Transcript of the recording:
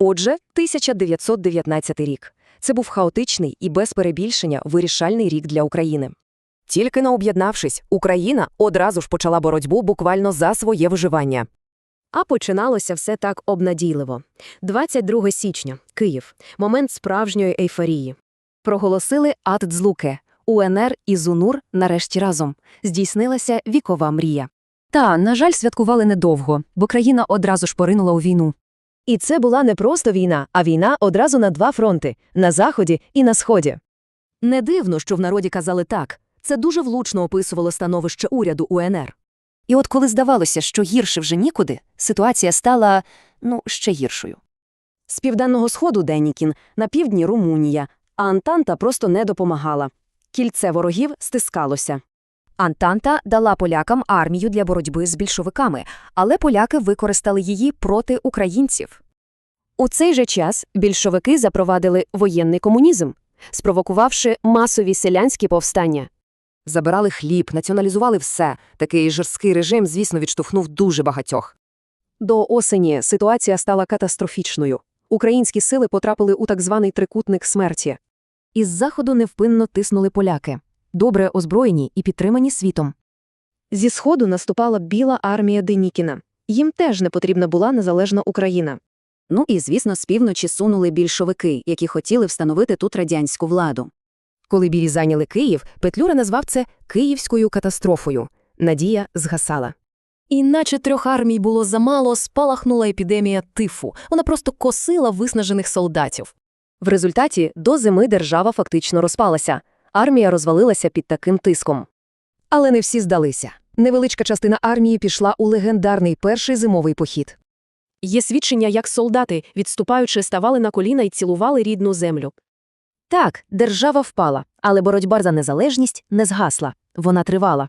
Отже, 1919 рік. Це був хаотичний і без перебільшення вирішальний рік для України. Тільки не об'єднавшись, Україна одразу ж почала боротьбу буквально за своє виживання. А починалося все так обнадійливо. 22 січня, Київ. Момент справжньої ейфорії. Проголосили ад Дзлуке. УНР і ЗУНУР нарешті разом. Здійснилася вікова мрія. Та, на жаль, святкували недовго, бо країна одразу ж поринула у війну. І це була не просто війна, а війна одразу на два фронти – на Заході і на Сході. Не дивно, що в народі казали так. Це дуже влучно описувало становище уряду УНР. І от коли здавалося, що гірше вже нікуди, ситуація стала, ну, ще гіршою. З південного сходу Денікін, на півдні Румунія, а Антанта просто не допомагала. Кільце ворогів стискалося. Антанта дала полякам армію для боротьби з більшовиками, але поляки використали її проти українців. У цей же час більшовики запровадили воєнний комунізм, спровокувавши масові селянські повстання. Забирали хліб, націоналізували все. Такий жорсткий режим, звісно, відштовхнув дуже багатьох. До осені ситуація стала катастрофічною. Українські сили потрапили у так званий трикутник смерті. Із заходу невпинно тиснули поляки, добре озброєні і підтримані світом. Зі сходу наступала біла армія Денікіна. Їм теж не потрібна була незалежна Україна. Ну і, звісно, з півночі сунули більшовики, які хотіли встановити тут радянську владу. Коли білі зайняли Київ, Петлюра назвав це «київською катастрофою». Надія згасала. І наче трьох армій було замало, спалахнула епідемія тифу. Вона просто косила виснажених солдатів. В результаті до зими держава фактично розпалася. Армія розвалилася під таким тиском. Але не всі здалися. Невеличка частина армії пішла у легендарний перший зимовий похід. Є свідчення, як солдати, відступаючи, ставали на коліна і цілували рідну землю. Так, держава впала, але боротьба за незалежність не згасла. Вона тривала.